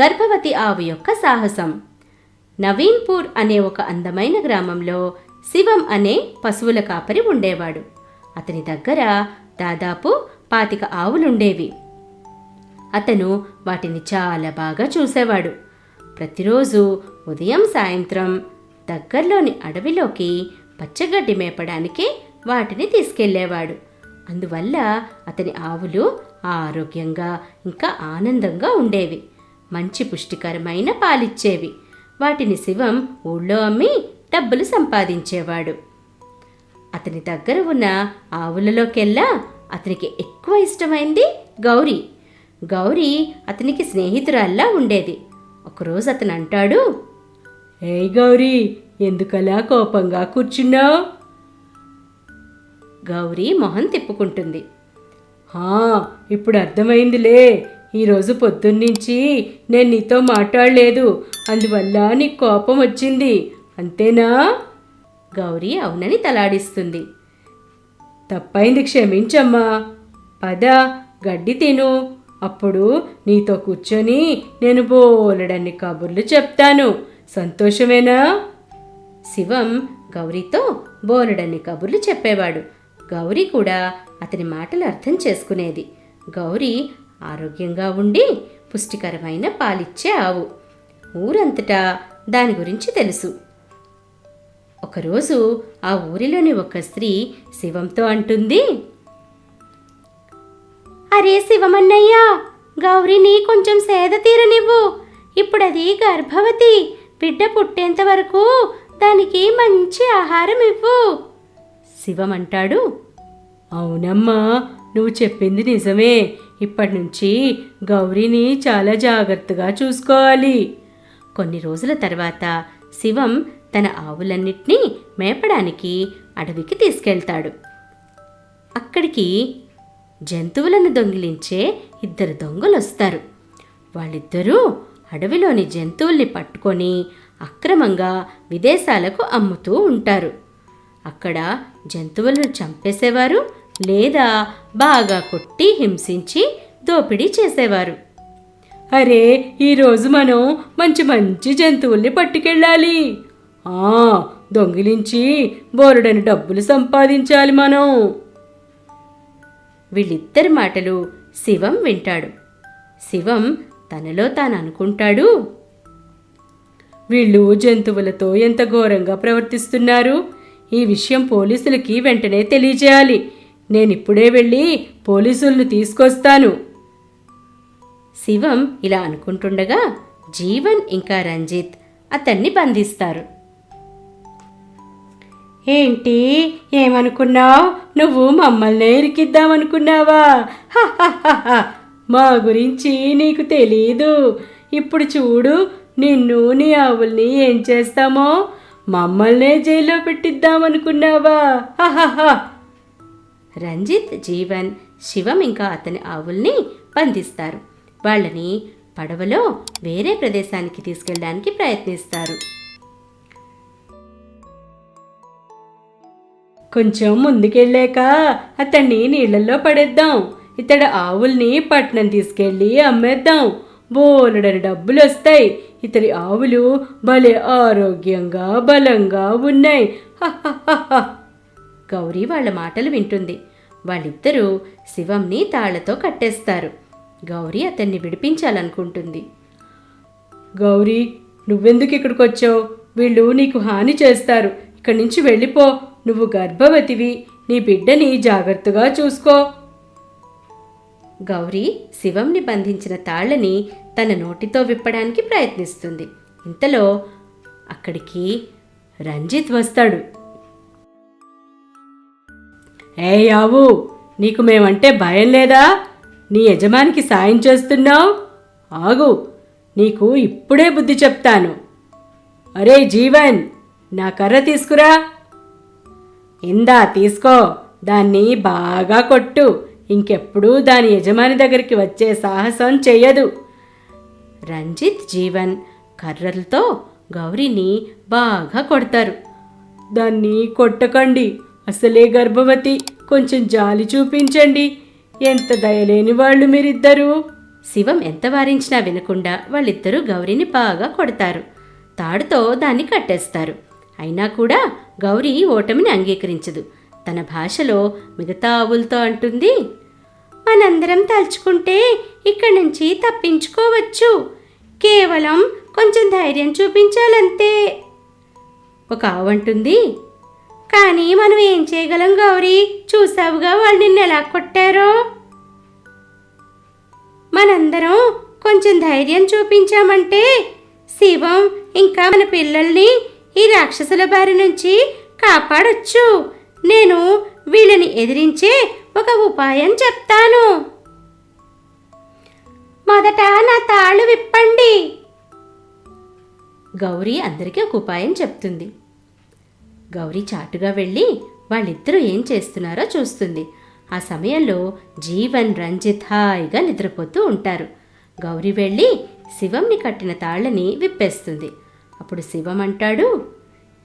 గర్భవతి ఆవు యొక్క సాహసం. నవీన్పూర్ అనే ఒక అందమైన గ్రామంలో శివం అనే పశువుల కాపరి ఉండేవాడు. అతని దగ్గర దాదాపు పాతిక ఆవులుండేవి. అతను వాటిని చాలా బాగా చూసేవాడు. ప్రతిరోజు ఉదయం సాయంత్రం దగ్గరలోని అడవిలోకి పచ్చగడ్డి మేపడానికి వాటిని తీసుకెళ్ళేవాడు. అందువల్ల అతని ఆవులు ఆరోగ్యంగా ఇంకా ఆనందంగా ఉండేవి. మంచి పుష్టికరమైన పాలిచ్చేవి. వాటిని శివం ఊళ్ళో అమ్మి డబ్బులు సంపాదించేవాడు. అతని దగ్గర ఉన్న ఆవులలోకెల్లా అతనికి ఎక్కువ ఇష్టమైంది గౌరీ. గౌరీ అతనికి స్నేహితురాల్లా ఉండేది. ఒకరోజు అతను అంటాడు ఏ గౌరీ ఎందుకలా కోపంగా కూర్చున్నావు? గౌరీ మొహం తిప్పుకుంటుంది హా ఇప్పుడు అర్థమైందిలే. ఈరోజు పొద్దున్నుంచి నేను నీతో మాట్లాడలేదు. అందువల్ల నీకు కోపం వచ్చింది. అంతేనా? గౌరీ అవునని తలాడిస్తుంది. తప్పైంది క్షమించమ్మా. పద గడ్డి తిను. అప్పుడు నీతో కూర్చొని నేను బోలెడన్ని కబుర్లు చెప్తాను. సంతోషమేనా? శివం గౌరీతో బోలెడన్ని కబుర్లు చెప్పేవాడు. గౌరీ కూడా అతని మాటలు అర్థం చేసుకునేది. గౌరీ ఆరోగ్యంగా ఉండి పుష్టికరమైన పాలిచ్చే ఆవు ఊరంతటా దాని గురించి తెలుసు. ఒకరోజు ఆ ఊరిలోని ఒక స్త్రీ శివంతో అంటుంది అరే శివమన్నయ్యా గౌరిని కొంచెం సేద తీరనివ్వు. ఇప్పుడది గర్భవతి బిడ్డ పుట్టేంత వరకు దానికి మంచి ఆహారం ఇవ్వు. శివమంటాడు అవునమ్మా నువ్వు చెప్పింది నిజమే. ఇప్పటి నుంచి గౌరీని చాలా జాగ్రత్తగా చూసుకోవాలి. కొన్ని రోజుల తర్వాత శివం తన ఆవులన్నిటినీ మేపడానికి అడవికి తీసుకెళ్తాడు. అక్కడికి జంతువులను దొంగిలించే ఇద్దరు దొంగలు వస్తారు వాళ్ళిద్దరూ అడవిలోని జంతువుల్ని పట్టుకొని అక్రమంగా విదేశాలకు అమ్ముతూ ఉంటారు. అక్కడ జంతువులను చంపేసేవారు లేదా బాగా కొట్టి హింసించి దోపిడీ చేసేవారు. అరే ఈరోజు మనం మంచి మంచి జంతువుల్ని పట్టుకెళ్ళాలి. ఆ దొంగిలించి బోరుడని డబ్బులు సంపాదించాలి మనం. వీళ్ళిద్దరి మాటలు శివం వింటాడు. శివం తనలో తాను అనుకుంటాడు వీళ్ళు జంతువులతో ఎంత ఘోరంగా ప్రవర్తిస్తున్నారు. ఈ విషయం పోలీసులకి వెంటనే తెలియజేయాలి. నేనిప్పుడే వెళ్ళి పోలీసులను తీసుకొస్తాను. శివం ఇలా అనుకుంటుండగా జీవన్ ఇంకా రంజిత్ అతన్ని బంధిస్తారు. ఏంటి? ఏమనుకున్నావు? నువ్వు మమ్మల్ని ఇరికిద్దామనుకున్నావా. మా గురించి నీకు తెలీదు. ఇప్పుడు చూడు నిన్ను నీ ఆవుల్ని ఏం చేస్తామో? మమ్మల్నే జైల్లో పెట్టిద్దామనుకున్నావా? హహహ. రంజిత్ జీవన్ శివం ఇంకా అతని ఆవుల్ని బంధిస్తారు. వాళ్ళని పడవలో వేరే ప్రదేశానికి తీసుకెళ్ళడానికి ప్రయత్నిస్తారు. కొంచెం ముందుకెళ్ళాక అతన్ని నీళ్ళల్లో పడేద్దాం. ఇతడు ఆవుల్ని పట్నం తీసుకెళ్ళి అమ్మేద్దాం. బోలెడని డబ్బులు వస్తాయి ఇతడి ఆవులు భలే ఆరోగ్యంగా బలంగా ఉన్నాయి. హహహహ. గౌరీ వాళ్ళ మాటలు వింటుంది. వాళ్ళిద్దరూ శివంని తాళ్ళతో కట్టేస్తారు. గౌరీ అతన్ని విడిపించాలనుకుంటుంది. గౌరీ నువ్వెందుకు ఇక్కడికి వచ్చావు వీళ్ళు నీకు హాని చేస్తారు. ఇక్కడి నుంచి వెళ్ళిపో. నువ్వు గర్భవతివి. నీ బిడ్డని జాగ్రత్తగా చూసుకో. గౌరీ శివంని బంధించిన తాళ్ళని తన నోటితో విప్పడానికి ప్రయత్నిస్తుంది. ఇంతలో అక్కడికి రంజిత్ వస్తాడు. ఏ యావు నీకు మేమంటే భయం లేదా? నీ యజమానికి సాయం చేస్తున్నావు? ఆగు నీకు ఇప్పుడే బుద్ధి చెప్తాను. అరే జీవన్ నా కర్ర తీసుకురా. ఇందా తీసుకో దాన్ని బాగా కొట్టు. ఇంకెప్పుడూ దాని యజమాని దగ్గరికి వచ్చే సాహసం చెయ్యదు. రంజిత్ జీవన్ కర్రలతో గౌరీని బాగా కొడతారు. దాన్ని కొట్టకండి. అసలే గర్భవతి కొంచెం జాలి చూపించండి. ఎంత దయలేని వాళ్ళు మీరిద్దరూ? శివం ఎంత వారించినా వినకుండా వాళ్ళిద్దరూ గౌరీని బాగా కొడతారు. తాడుతో దాన్ని కట్టేస్తారు. అయినా కూడా గౌరీ ఓటమిని అంగీకరించదు. తన భాషలో మిగతా ఆవులతో అంటుంది మనందరం తలుచుకుంటే ఇక్కడి నుంచి తప్పించుకోవచ్చు. కేవలం కొంచెం ధైర్యం చూపించాలంతే. ఒక ఆవు అంటుంది కానీ మనం ఏం చేయగలం గౌరీ? చూసావుగా వాళ్ళు నిన్ను ఎలా కొట్టారో? మనందరం కొంచెం ధైర్యం చూపించామంటే శివం ఇంకా మన పిల్లల్ని ఈ రాక్షసుల బారి నుంచి కాపాడొచ్చు. నేను వీళ్ళని ఎదిరించే ఒక ఉపాయం చెప్తాను. మొదట నా తాళ్ళు విప్పండి. గౌరీ అందరికీ ఒక ఉపాయం చెప్తుంది. గౌరీ చాటుగా వెళ్ళి వాళ్ళిద్దరూ ఏం చేస్తున్నారో చూస్తుంది. ఆ సమయంలో జీవన్ రంజిత్ హాయిగా నిద్రపోతూ ఉంటారు. గౌరీ వెళ్ళి శివంని కట్టిన తాళ్ళని విప్పేస్తుంది. అప్పుడు శివం అంటాడు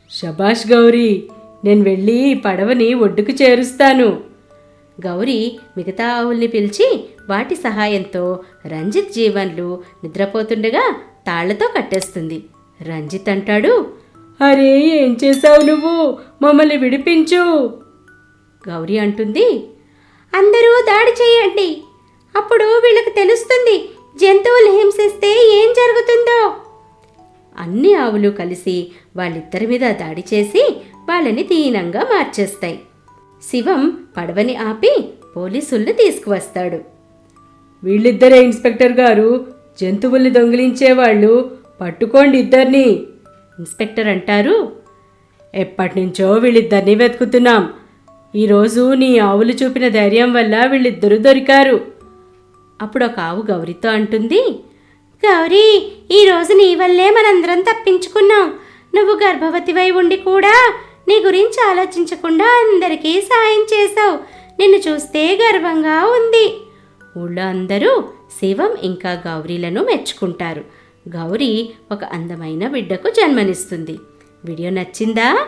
షబాష్ గౌరీ నేను వెళ్ళి పడవని ఒడ్డుకు చేరుస్తాను. గౌరీ మిగతా ఆవుల్ని పిలిచి వాటి సహాయంతో రంజిత్ జీవన్లు నిద్రపోతుండగా తాళ్ళతో కట్టేస్తుంది. రంజిత్ అంటాడు అరే ఏం చేసావు నువ్వు? మమ్మల్ని విడిపించు. గౌరీ అంటుంది. అందరూ దాడి చేయండి. అప్పుడు వీళ్ళకి తెలుస్తుంది జంతువులు హింసిస్తే ఏం జరుగుతుందో. అన్ని ఆవులు కలిసి వాళ్ళిద్దరి మీద దాడి చేసి వాళ్ళని దీనంగా మార్చేస్తాయి. శివం పడవని ఆపి పోలీసుల్ని తీసుకువస్తాడు. వీళ్ళిద్దరే ఇన్స్పెక్టర్ గారు జంతువుల్ని దొంగిలించేవాళ్ళు పట్టుకోండి ఇద్దరిని. ఇన్స్పెక్టర్ అంటారు. ఎప్పటినుంచో వీళ్ళిద్దరిని వెతుకుతున్నాం. ఈరోజు నీ ఆవులు చూపిన ధైర్యం వల్ల వీళ్ళిద్దరూ దొరికారు. అప్పుడు ఒక ఆవు గౌరీతో అంటుంది. గౌరీ ఈరోజు నీ వల్లే మనందరం తప్పించుకున్నాం. నువ్వు గర్భవతివై ఉండి కూడా నీ గురించి ఆలోచించకుండా అందరికీ సాయం చేశావు. నిన్ను చూస్తే గర్వంగా ఉంది. ఊళ్ళో అందరూ శివం ఇంకా గౌరీలను మెచ్చుకుంటారు. గౌరీ ఒక అందమైన బిడ్డకు జన్మనిస్తుంది. వీడియో నచ్చిందా?